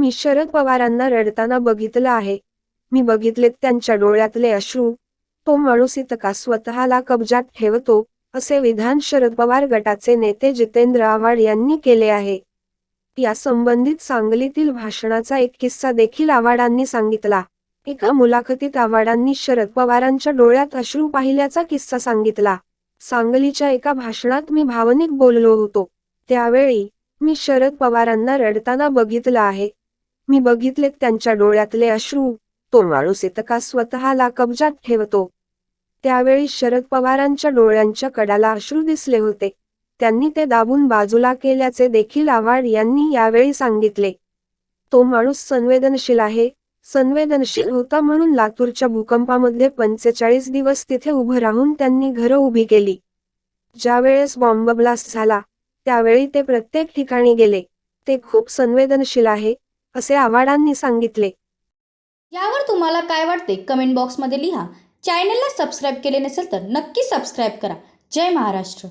मी शरद पवारांना रडताना बघितलं आहे. मी बघितलेत त्यांच्या डोळ्यातले अश्रू. तो माणूस इतका स्वतःला कब्जात ठेवतो असे विधान शरद पवार गटाचे नेते जितेंद्र आव्हाड यांनी केले आहे. या संबंधित सांगलीतील भाषणाचा एक किस्सा देखील आव्हाडांनी सांगितला. एका मुलाखतीत आव्हाडांनी शरद पवारांच्या डोळ्यात अश्रू पाहिल्याचा किस्सा सांगितला. सांगलीच्या एका भाषणात मी भावनिक बोललो होतो. त्यावेळी मी शरद पवारांना रडताना बघितलं आहे. मी बघितलेत त्यांच्या डोळ्यातले अश्रू. तो माणूस इतका स्वतःला कब्जात ठेवतो. त्यावेळी शरद पवारांच्या डोळ्यांच्या कडाला अश्रू दिसले होते. त्यांनी ते दाबून बाजूला केल्याचे देखील आव्हाड यांनी यावेळी सांगितले. तो माणूस संवेदनशील आहे. संवेदनशील होता म्हणून लातूरच्या भूकंपामध्ये पंचेचाळीस दिवस तिथे उभं राहून त्यांनी घरं उभी केली. ज्यावेळेस बॉम्ब ब्लास्ट झाला त्यावेळी ते प्रत्येक ठिकाणी गेले. ते खूप संवेदनशील आहे. असे आव्हाडांनी सांगितले. यावर तुम्हाला काय वाटते? कमेंट बॉक्समध्ये लिहा. चॅनलला सबस्क्राईब केले नसेल तर नक्की सबस्क्राईब करा. जय महाराष्ट्र.